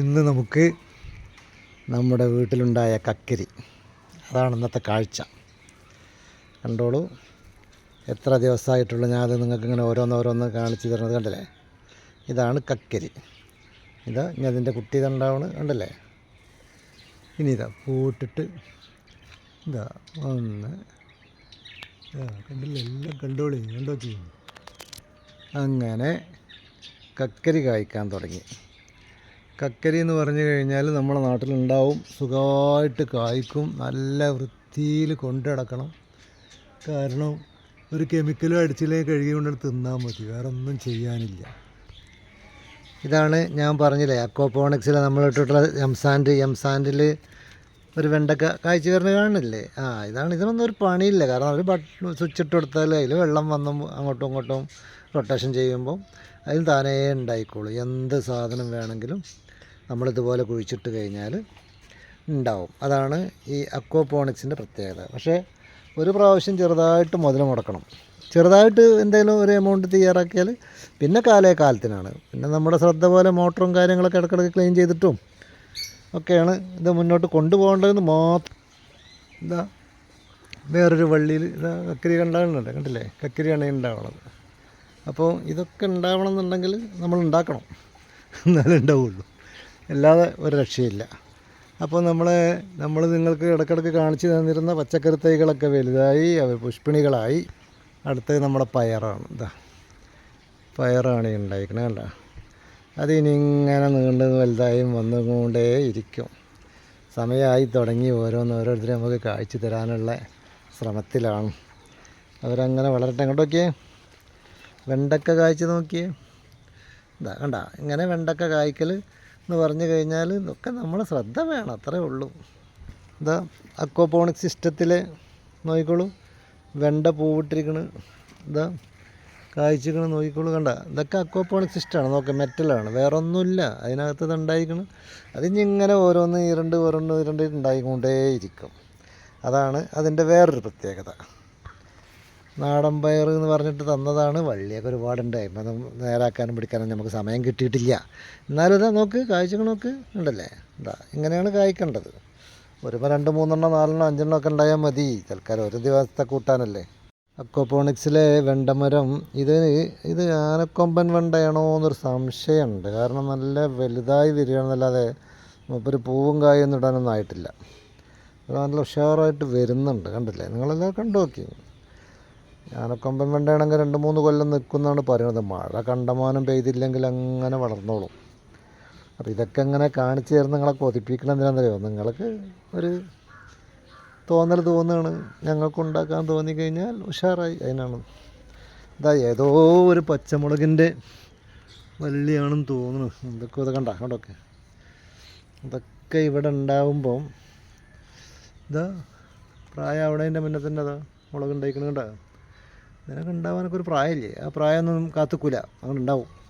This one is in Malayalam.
ഇന്ന് നമുക്ക് നമ്മുടെ വീട്ടിലുണ്ടായ കക്കരി. അതാണ് ഇന്നത്തെ കാഴ്ച. കണ്ടോളൂ. എത്ര ദിവസമായിട്ടുള്ള ഞാനത് നിങ്ങൾക്ക് ഇങ്ങനെ ഓരോന്നോരോന്ന് കാണിച്ചു തരുന്നത് കണ്ടല്ലേ? ഇതാണ് കക്കരി. ഇതാ ഇനി അതിന്റെ കുട്ടി ഇതുണ്ടാവണ് കണ്ടല്ലേ? ഇനി ഇതാ പൂട്ടിട്ട് ഇതാ ഒന്ന് കണ്ടില്ലേ? എല്ലാം കണ്ടോളി കണ്ടോ ചെയ്യും. അങ്ങനെ കക്കരി കായ്ക്കാൻ തുടങ്ങി. കക്കരി എന്ന് പറഞ്ഞു കഴിഞ്ഞാൽ നമ്മുടെ നാട്ടിലുണ്ടാവും. സുഖമായിട്ട് കായ്ക്കും. നല്ല വൃത്തിയിൽ കൊണ്ടു നടക്കണം. കാരണം ഒരു കെമിക്കലും അടിച്ചില്ലേ കഴുകി കൊണ്ട് തിന്നാൽ മതി. വേറെ ഒന്നും ചെയ്യാനില്ല. ഇതാണ് ഞാൻ പറഞ്ഞില്ലേ അക്വാപോണിക്സിൽ നമ്മൾ ഇട്ടിട്ടുള്ള എംസാൻഡ് എംസാൻഡിൽ ഒരു വെണ്ടക്ക കാഴ്ച വരുന്ന കാണില്ലേ ആ ഇതാണ് ഇതിനൊന്നും ഒരു പണിയില്ല. കാരണം ഒരു ബട്ടൺ സ്വിച്ച് ഇട്ട് കൊടുത്താൽ അതിൽ വെള്ളം വന്ന് അങ്ങോട്ടും ഇങ്ങോട്ടും റൊട്ടേഷൻ ചെയ്യുമ്പോൾ അതിൽ താനേ ഉണ്ടായിക്കോളും. എന്ത് സാധനം വേണമെങ്കിലും നമ്മളിതുപോലെ കുഴിച്ചിട്ട് കഴിഞ്ഞാൽ ഉണ്ടാവും. അതാണ് ഈ അക്വോപോണിക്സിന്റെ പ്രത്യേകത. പക്ഷേ ഒരു പ്രാവശ്യം ചെറുതായിട്ട് മുതൽ മുടക്കണം. ചെറുതായിട്ട് എന്തെങ്കിലും ഒരു എമൗണ്ട് തയ്യാറാക്കിയാൽ പിന്നെ കാലേ കാലത്തിനാണ്. പിന്നെ നമ്മുടെ ശ്രദ്ധ പോലെ മോട്ടറും കാര്യങ്ങളൊക്കെ ഇടയ്ക്കിടയ്ക്ക് ക്ലീൻ ചെയ്തിട്ടും ഒക്കെയാണ് ഇത് മുന്നോട്ട് കൊണ്ടുപോകേണ്ടതെന്ന് മാത്രം. എന്താ വേറൊരു വള്ളിയിൽ ഇതാ കക്കരി കണ്ടാകുന്നുണ്ട് കണ്ടില്ലേ? കക്കരിയാണ് ഈ ഉണ്ടാവണത്. അപ്പോൾ ഇതൊക്കെ ഉണ്ടാവണം എന്നുണ്ടെങ്കിൽ നമ്മൾ ഉണ്ടാക്കണം. എന്നാലേ ഉണ്ടാവുള്ളൂ. അല്ലാതെ ഒരു രക്ഷയില്ല. അപ്പോൾ നമ്മളെ നമ്മൾ നിങ്ങൾക്ക് ഇടക്കിടക്ക് കാണിച്ചു തന്നിരുന്ന പച്ചക്കറി തൈകളൊക്കെ വലുതായി അവർ പുഷ്പിണികളായി. അടുത്തത് നമ്മുടെ പയറാണ്. ഇതാ പയറാണ് ഉണ്ടായിരിക്കണേ കണ്ട? അതിനി ഇങ്ങനെ നീണ്ട് വലുതായും വന്നുകൊണ്ടേ ഇരിക്കും സമയമായി തുടങ്ങി ഓരോന്ന് ഓരോരുത്തരും നമുക്ക് കാഴ്ച തരാനുള്ള ശ്രമത്തിലാണ്. അവരങ്ങനെ വളരട്ടെ അങ്ങോട്ട് നോക്കിയേ. വെണ്ടക്ക കാഴ്ച നോക്കിയേ. ഇതാ കണ്ട ഇങ്ങനെ വെണ്ടക്ക കായ്ക്കൽ എന്ന് പറഞ്ഞു കഴിഞ്ഞാൽ ഇതൊക്കെ നമ്മൾ ശ്രദ്ധ വേണം അത്രേ ഉള്ളൂ. ഇതാ അക്വപോണിക് സിസ്റ്റത്തിൽ നോക്കിക്കോളൂ. വെണ്ട പൂവിട്ടിരിക്കണ്. ഇതാ കായ്ച്ചിക്കണ് നോക്കിക്കോളൂ. കണ്ട ഇതൊക്കെ അക്വാപോണിക് സിസ്റ്റമാണ് നോക്കുക മെറ്റലാണ്. വേറെ ഒന്നുമില്ല അതിനകത്ത് ഇത് ഉണ്ടായിക്കണ് അതിന് ഇങ്ങനെ ഓരോന്ന് ഇരണ്ട് ഓരോന്ന് ഇരണ്ട് ഉണ്ടായിക്കൊണ്ടേയിരിക്കും. അതാണ് അതിന്റെ വേറൊരു പ്രത്യേകത. നാടൻ പയർ എന്ന് പറഞ്ഞിട്ട് തന്നതാണ് വള്ളിയൊക്കെ ഒരുപാടുണ്ടായി അത് നേരാക്കാനും പിടിക്കാനും നമുക്ക് സമയം കിട്ടിയിട്ടില്ല. എന്നാലും ഇതാ നോക്ക് കായ്ച്ചകൾ നോക്ക്. ഉണ്ടല്ലേ? ഇതാ ഇങ്ങനെയാണ് കായ്ക്കേണ്ടത്. ഒരുമ രണ്ട് മൂന്നെണ്ണം നാലെണ്ണം അഞ്ചെണ്ണം ഒക്കെ ഉണ്ടായാൽ മതി. തൽക്കാലം ഒരു ദിവസത്തെ കൂട്ടാനല്ലേ. അക്വപോണിക്സിലെ വെണ്ടമരം ഇത് ഇത് ആനക്കൊമ്പൻ വെണ്ടയാണോ എന്നൊരു സംശയമുണ്ട്. കാരണം നല്ല വലുതായി വരികയാണെന്നല്ലാതെ ഒരു പൂവും കായൊന്നും ഇടാനൊന്നും ആയിട്ടില്ല. നല്ല ഉഷാറായിട്ട് വരുന്നുണ്ട്. കണ്ടില്ലേ? നിങ്ങളെല്ലാം കണ്ടു നോക്കി. ആനക്കൊമ്പൻ വെണ്ടയാണെങ്കിൽ രണ്ട് മൂന്ന് കൊല്ലം നിൽക്കുന്നതാണ് പറയുന്നത്. മഴ കണ്ടമാനം പെയ്തില്ലെങ്കിൽ അങ്ങനെ വളർന്നോളും. അപ്പോൾ ഇതൊക്കെ എങ്ങനെ കാണിച്ചു തരുന്ന നിങ്ങളെ കൊതിപ്പിക്കണം എന്തിനാണെന്നറിയോ? നിങ്ങൾക്ക് ഒരു തോന്നൽ തോന്നുകയാണ്. ഞങ്ങൾക്കുണ്ടാക്കാൻ തോന്നിക്കഴിഞ്ഞാൽ ഉഷാറായി അതിനാണ്. ഇതാ ഏതോ ഒരു പച്ചമുളകിന്റെ വള്ളിയാണെന്ന് തോന്നുന്നു. എന്തൊക്കെ ഇത് കണ്ട കണ്ടൊക്കെ. ഇതൊക്കെ ഇവിടെ ഉണ്ടാവുമ്പം ഇതാ പ്രായം അവിടെ മുന്നേ തന്നെ അതാ മുളക് ഉണ്ടായിക്കണ കണ്ടോ. ഇതിനൊക്കെ ഉണ്ടാവാനൊക്കെ ഒരു പ്രായമില്ലേ? ആ പ്രായമൊന്നും കാത്തുക്കൂല. അങ്ങനെ ഉണ്ടാവും.